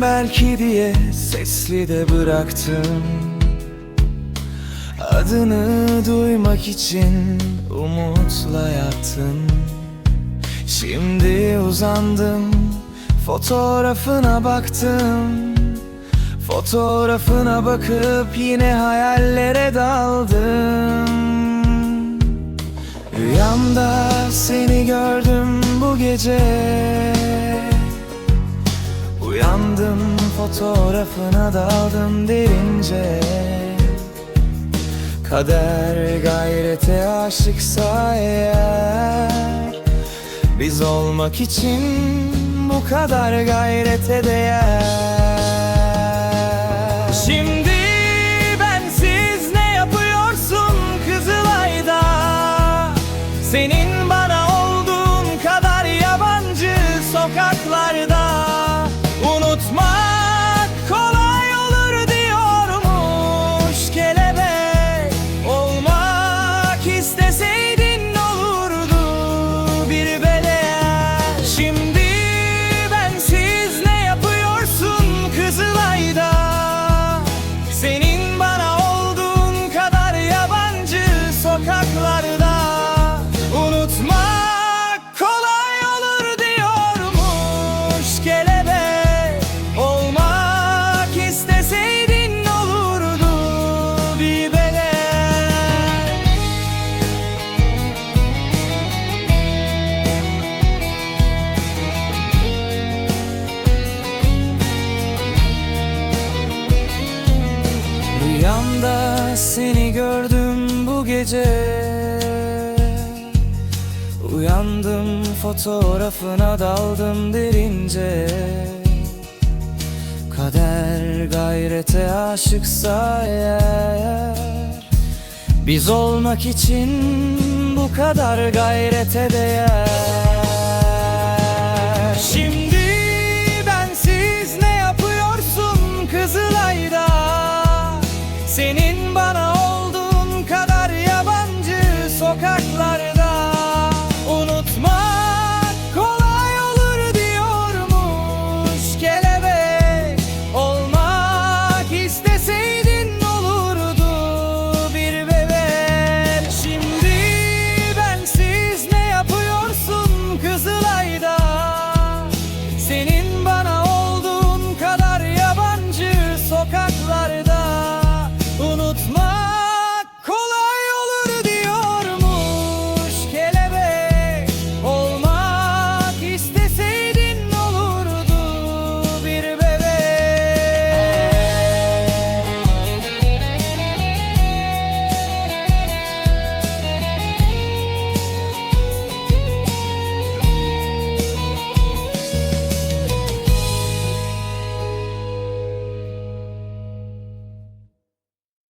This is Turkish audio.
belki diye sesli de bıraktım. Adını duymak için umutla yattım. Şimdi uzandım fotoğrafına baktım. Fotoğrafına bakıp yine hayallere daldım. Rüyamda seni gördüm bu gece Uyandım fotoğrafına daldım derince. Kader gayrete aşıksa eğer Biz olmak için bu kadar gayrete değer. Şimdi bensiz ne yapıyorsun Kızılay'da? Senin Olmak Rüyamda seni gördüm bu gece. Uyandım fotoğrafına daldım derince. Kader gayrete aşıksa eğer Biz olmak için bu kadar gayrete değer